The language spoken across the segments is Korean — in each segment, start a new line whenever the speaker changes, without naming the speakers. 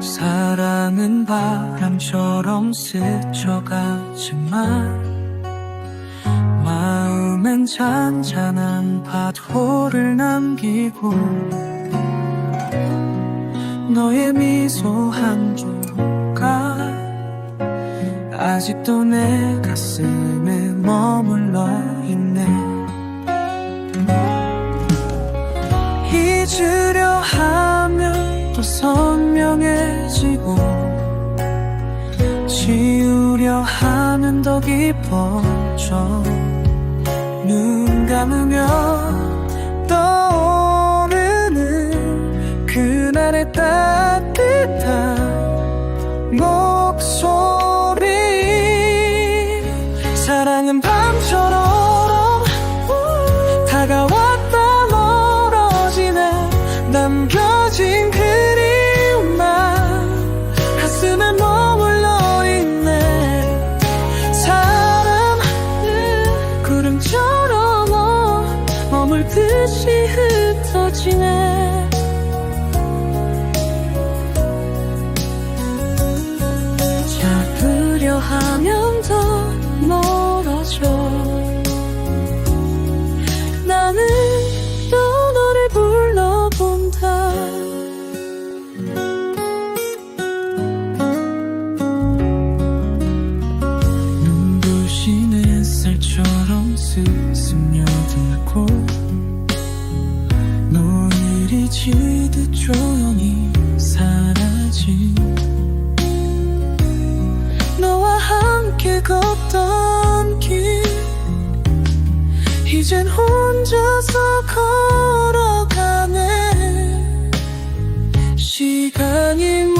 사랑은 바람처럼 스쳐가지만 마음엔 잔잔한 파도를 남기고 너의 미소 한 조각 아직도 내 가슴에 머물러 있네. 잊으려 하면 또 선명해지고 지우려 하면 더 깊어져. 눈 감으면 떠오르는 그날의 따뜻한 목소리. 사랑은 구름처럼 머물듯이 흩어지네 지듯 조용히 사라진 너와 함께 걷던 길. 이젠 혼자서 걸어가네. 시간이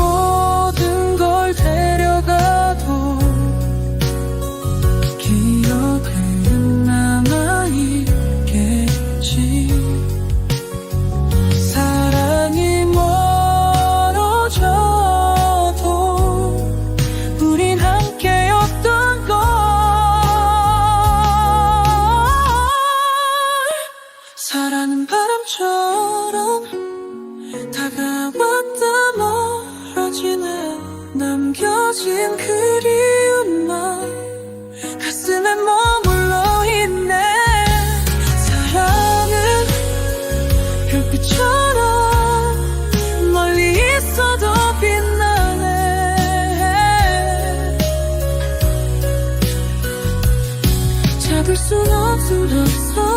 남겨진 그리움만 가슴에 머물러 있네. 사랑은 별빛처럼 멀리 있어도 빛나네. 잡을 순 없어